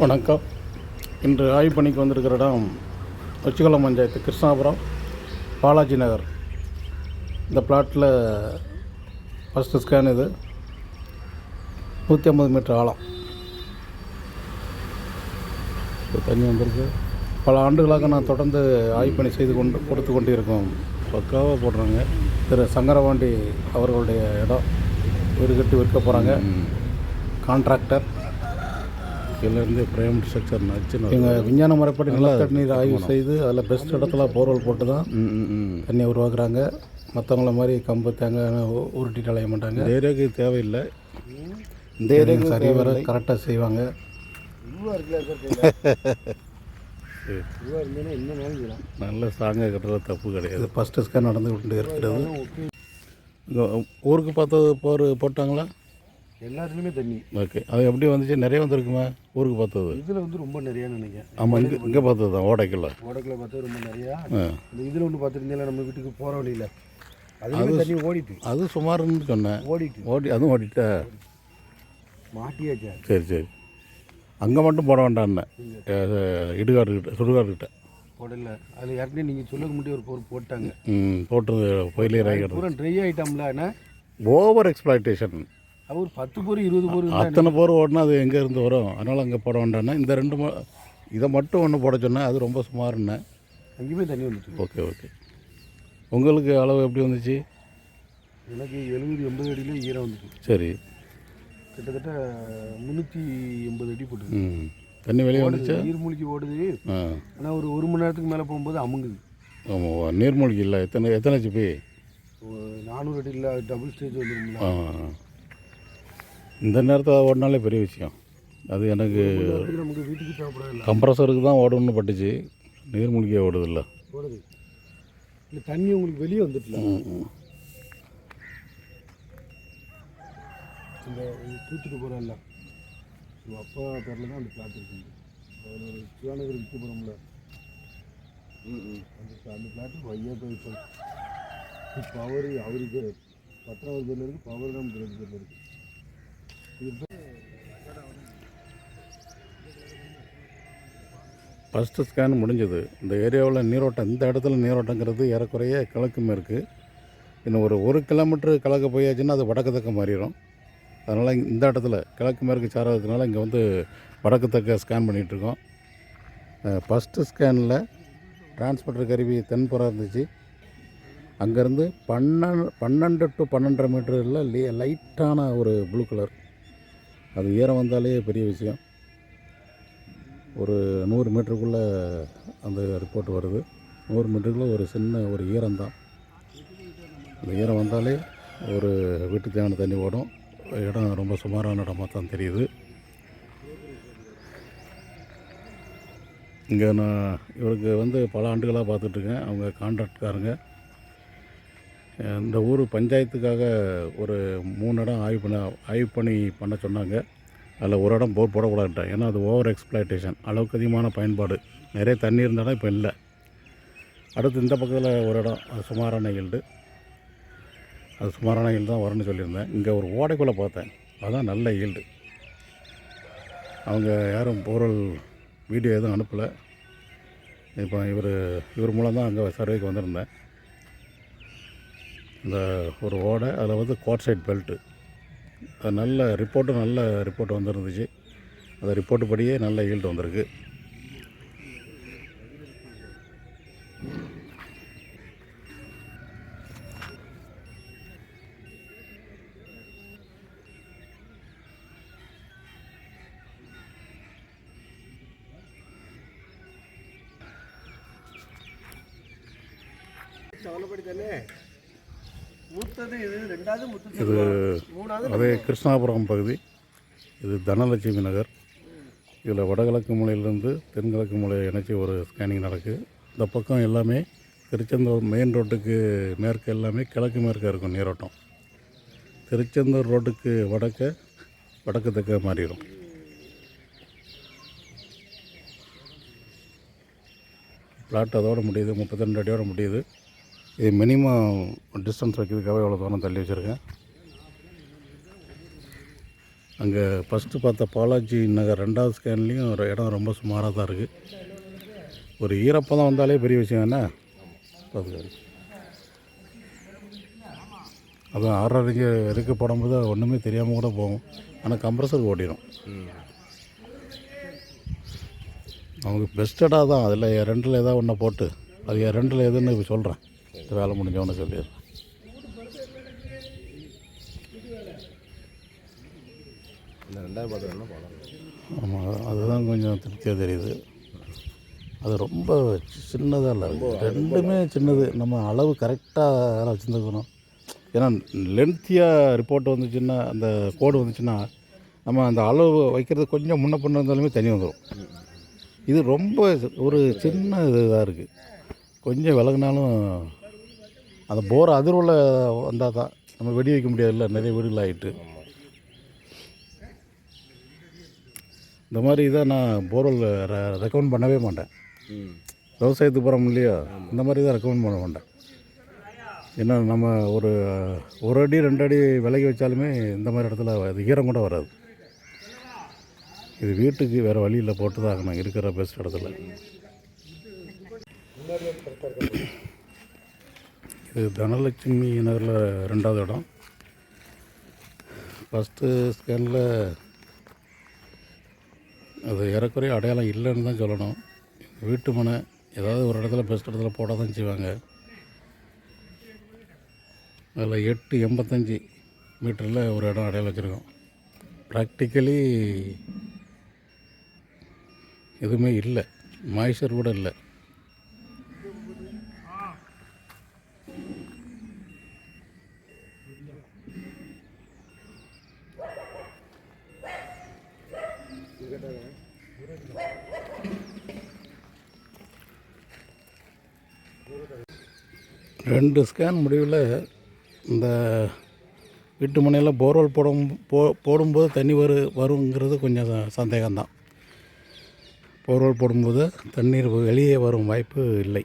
வணக்கம். இன்று ஆய்வு பணிக்கு வந்திருக்கிற இடம் உச்சிகுளம் பஞ்சாயத்து கிருஷ்ணாபுரம் பாலாஜி நகர். இந்த பிளாட்டில் ஃபஸ்ட்டு ஸ்கேன் இது. நூற்றி ஐம்பது மீட்டர் ஆழம். தண்ணி வந்திருக்கு. பல ஆண்டுகளாக நான் தொடர்ந்து ஆய்வு பணி செய்து கொண்டு கொடுத்து கொண்டு இருக்கோம் பக்காவாக போடுறாங்க. திரு சங்கரபாண்டி அவர்களுடைய இடம். வீடு கட்டி விற்க போகிறாங்க கான்ட்ராக்டர் இதிலேருந்து பிரேம் ஸ்ட்ரக்சர் நச்சு எங்கள் விஞ்ஞான முறைப்படி நிலத்தடி நீர் ஆய்வு செய்து அதில் பெஸ்ட் இடத்துல போர்வெல் போட்டு தான் தண்ணி உருவாக்குறாங்க. மற்றவங்கள மாதிரி கம்பு தேங்காய் உ- உருட்டிட்டு அலைய மாட்டாங்க. இந்த ஏரியாவுக்கு தேவையில்லை. இந்த ஏரியாவுக்கு சரி வர கரெக்டாக செய்வாங்க. நல்ல ஸ்ட்ராங்காக கட்டுறது தப்பு கிடையாது. ஃபஸ்ட்டு ஸ்கேன் நடந்து கொண்டு இருக்கிறது. இங்க ஊருக்கு பார்த்தது போர் போட்டாங்களா? எல்லாத்துலேயுமே தண்ணி. ஓகே. அது எப்படி வந்துச்சு. நிறைய வந்திருக்குமா? ஊருக்கு பார்த்தது? இதில் வந்து ரொம்ப நிறையா நினைக்கிறேன். ஆமாம் இங்கே இங்கே பார்த்தது தான் ஓடைக்குள்ள. ஓடக்கில் பார்த்தா ரொம்ப நிறையா. இந்த இதில் ஒன்று பார்த்துருந்தீங்களா? நம்ம வீட்டுக்கு போகிற வழியில். அதுலேயுமே தண்ணி ஓடிட்டு. அது சுமாருன்னு சொன்னேன். ஓடிட்டு. ஓடி அதுவும் ஓடிட்டா? மாட்டியாச்சா? சரி சரி. அங்கே மட்டும் போட வேண்டான்னு இடுகாடு கிட்ட சுடுகாடு கிட்ட போடல. அதில் ஏற்கனவே நீங்கள் சொல்லுங்க முன்னாடி ஒரு பொருள் போட்டாங்க. ம் போட்டு பயிலே ஆகிடுது பூரா ட்ரை ஆகிட்டோம்ல ஓவர் எக்ஸ்பிளாய்டேஷன் அவர் பத்து பொரு இருபது பொரு அத்தனை போர் ஓடினா அது எங்கே இருந்து வரும்? அதனால் அங்கே போட வேண்டாம்னா. இந்த ரெண்டு ம இதை மட்டும் ஒன்று போட சொன்னேன் அது ரொம்ப சுமாருன்னு. அங்கேயுமே தண்ணி வந்துச்சு ஓகே ஓகே. உங்களுக்கு அளவு எப்படி வந்துச்சு? எனக்கு எழுபது எண்பது அடியிலே ஈரம் வந்துச்சு. சரி. கிட்டத்தட்ட முந்நூற்றி எண்பது அடி போட்டுது ம். தண்ணி வெளியே வந்துச்சா? நீர்மூழ்கி ஓடுது. ஆனால் ஒரு ஒரு மணி நேரத்துக்கு மேலே போகும்போது அமுங்குது. ஆமாம் நீர்மூழ்கி இல்லை. எத்தனை எத்தனை ஜிபி ஒரு நானூறு அடி இல்லை டபுள் ஸ்டேஜ் வந்துருங்களா இந்த நேரத்தில் ஓடினாலே பெரிய விஷயம். அது எனக்கு கம்ப்ரஸருக்கு தான் ஓடணும்னு பட்டுச்சு. நீர்மூழ்கியே ஓடுதில்ல. போடுது இல்லை தண்ணி உங்களுக்கு வெளியே வந்துட்டுல. இந்த தூத்துட்டு போகிறல்ல உங்கள் அப்பா பேரில் தான் அந்த பிளாட் இருக்குது. சிவாநகர் விற்க போகிறோம்ல அந்த அந்த பிளாட்டு ஐயா போய் இப்போ அவர் அவருக்கு பத்தாவது பேரில் இருக்குது பவர் தான் பேரில் இருக்குது ஃபஸ்ட்டு ஸ்கேன் முடிஞ்சது. இந்த ஏரியாவில் நீரோட்டம் இந்த இடத்துல நீரோட்டங்கிறது ஏறக்குறைய கிழக்கு மேற்கு. இன்னும் ஒரு ஒரு கிலோமீட்டர் கிழக்கு போயாச்சுன்னா அது வடக்கு தக்க மாறிடும். அதனால் இந்த இடத்துல கிழக்கு மேற்கு சாராததுனால இங்கே வந்து வடக்கு தக்க ஸ்கேன் பண்ணிகிட்ருக்கோம் ஃபஸ்ட்டு ஸ்கேனில் டிரான்ஸ்மிட்டர் கருவி தென்புறம் இருந்துச்சு. அங்கேருந்து பன்னெண்டு பன்னெண்டு டு பன்னெண்டரை மீட்டரில் லே லைட்டான ஒரு ப்ளூ கலர் அது ஈரம் வந்தாலே பெரிய விஷயம். ஒரு நூறு மீட்டருக்குள்ளே அந்த ரிப்போர்ட் வருது. நூறு மீட்டருக்குள்ளே ஒரு சின்ன ஒரு ஈரம் தான் அந்த ஈரம் வந்தாலே ஒரு வீட்டுக்கு தேவையான தண்ணி ஓடும். இடம் ரொம்ப சுமாரான இடமாக தான் தெரியுது. இங்கே நான் இவருக்கு வந்து பல ஆண்டுகளாக பார்த்துட்ருக்கேன் அவங்க கான்ட்ராக்ட்காரங்க இந்த ஊர் பஞ்சாயத்துக்காக ஒரு மூணு இடம் ஆய்வு பண்ண ஆய்வு பண்ணி பண்ண சொன்னாங்க. அதில் ஒரு இடம் போர் போடக்கூடாதுட்டேன் ஏன்னா அது ஓவர் எக்ஸ்ப்ளாய்டேஷன் அளவுக்கு அதிகமான பயன்பாடு. நிறைய தண்ணி இருந்தாலும் இப்போ இல்லை. அடுத்து இந்த பக்கத்தில் ஒரு இடம் அது சுமாரான ஈல்டு அது சுமாரான ஈல்டு தான் வரும்னு சொல்லியிருந்தேன். இங்கே ஒரு ஓடைக்குள்ளே பார்த்தேன். அதுதான் நல்ல ஈல்டு அவங்க யாரும் போரல் வீடியோ எதுவும் அனுப்பலை. இப்போ இவர் இவர் மூலம் தான் அங்கே சர்வேக்கு வந்திருந்தேன். இந்த ஒரு ஓடை அதில் வந்து கோட் சைட் பெல்ட்டு அது நல்ல ரிப்போர்ட்டும் நல்ல ரிப்போர்ட் வந்துருந்துச்சு. அந்த ரிப்போர்ட்டு படியே நல்ல ஈல்டு வந்திருக்கு. சவலப்படி தானே இது அதே கிருஷ்ணாபுரம் பகுதி. இது தனலட்சுமி நகர். இதில் வடகிழக்கு மூலையிலேருந்து தென்கிழக்கு மூலையை இணைச்சி ஒரு ஸ்கேனிங் நடக்குது இந்த பக்கம் எல்லாமே திருச்செந்தூர் மெயின் ரோட்டுக்கு மேற்கு எல்லாமே கிழக்கு மேற்காக இருக்கும் நீரோட்டம். திருச்செந்தூர் ரோட்டுக்கு வடக்க வடக்கு தெற்க மாறிடும். பிளாட் அதோட முடியுது முப்பத்தி ரெண்டு அடியோட முடியுது. இது மினிமம் டிஸ்டன்ஸ் வைக்கிறதுக்காக எவ்வளோ தூரம் தள்ளி வச்சுருக்கேன். அங்கே ஃபஸ்ட்டு பார்த்த பாலாஜி நகர் ரெண்டாவது ஸ்கேன்லேயும் ஒரு இடம் ரொம்ப சுமாராக தான் இருக்குது ஒரு ஈரப்பதம் வந்தாலே பெரிய விஷயம் என்ன? பார்த்துக்காரு அதுவும் ஆறரைக்கு வரைக்கும் போடும்போது ஒன்றுமே தெரியாமல் கூட போகும். ஆனால் கம்ப்ரஸர் ஓட்டிடும் நமக்கு பெஸ்டடாக தான். அதில் ரெண்டில் ஏதாவது ஒன்றை போட்டு அது ரெண்டில் எதுன்னு இப்போ சொல்கிறேன் வேலை முடிஞ்சவொன்னு சொல்லிடுறேன். இந்த ரெண்டாயிரம் பார்த்து வேணா போகலாம் ஆமாம் அதுதான் கொஞ்சம் திருப்தியாக தெரியுது. அது ரொம்ப சின்னதாக இல்லை ரெண்டுமே சின்னது. நம்ம அளவு கரெக்டாக வச்சுருந்துக்கணும் ஏன்னா லென்த்தியாக ரிப்போர்ட் வந்துச்சுன்னா அந்த கோடு வந்துச்சுன்னா நம்ம அந்த அளவு வைக்கிறது கொஞ்சம் முன்ன பண்ண இருந்தாலுமே தனி வந்துடும் இது ரொம்ப ஒரு சின்ன இதாக இருக்குது கொஞ்சம் விலகுனாலும் அந்த போர் அதிர்வில் வந்தால் தான் நம்ம வெடி வைக்க முடியாதுல்ல நிறைய வீடுகள் ஆகிட்டு இந்த மாதிரி இதை நான் போர்வெல் ரெக்கமெண்ட் பண்ணவே மாட்டேன். விவசாயத்துக்கு போகிறோம் இல்லையா? இந்த மாதிரி தான் ரெக்கமெண்ட் பண்ண மாட்டேன். ஏன்னா நம்ம ஒரு ஒரு அடி ரெண்டு அடி விலகி வச்சாலுமே இந்த மாதிரி இடத்துல அது ஈரம் கூட வராது. இது வீட்டுக்கு வேறு வழியில் போட்டு தான் ஆகணும் இருக்கிற பெஸ்ட் இடத்துல. இது தனலட்சுமி நகரில் ரெண்டாவது இடம். ஃபஸ்ட்டு ஸ்கேனில் அது ஏறக்குறைய அடையாளம் இல்லைன்னு தான் சொல்லணும். வீட்டு மனை ஏதாவது ஒரு இடத்துல பெஸ்ட் இடத்துல போட தான் செய்வாங்க. அதில் எட்டு எண்பத்தஞ்சு மீட்டரில் ஒரு இடம் அடையாளம் வச்சுருக்கோம். ப்ராக்டிக்கலி எதுவுமே இல்லை. மாய்ச்சர் கூட இல்லை. ரெண்டு ஸ்கேன் முடிவில் இந்த வீட்டு மனையில் போர்வெல் போடும் போ போடும்போது தண்ணி வரு வருங்கிறது கொஞ்சம் ச- சந்தேகம்தான். போர்வெல் போடும்போது தண்ணீர் வெளியே வரும் வாய்ப்பு இல்லை.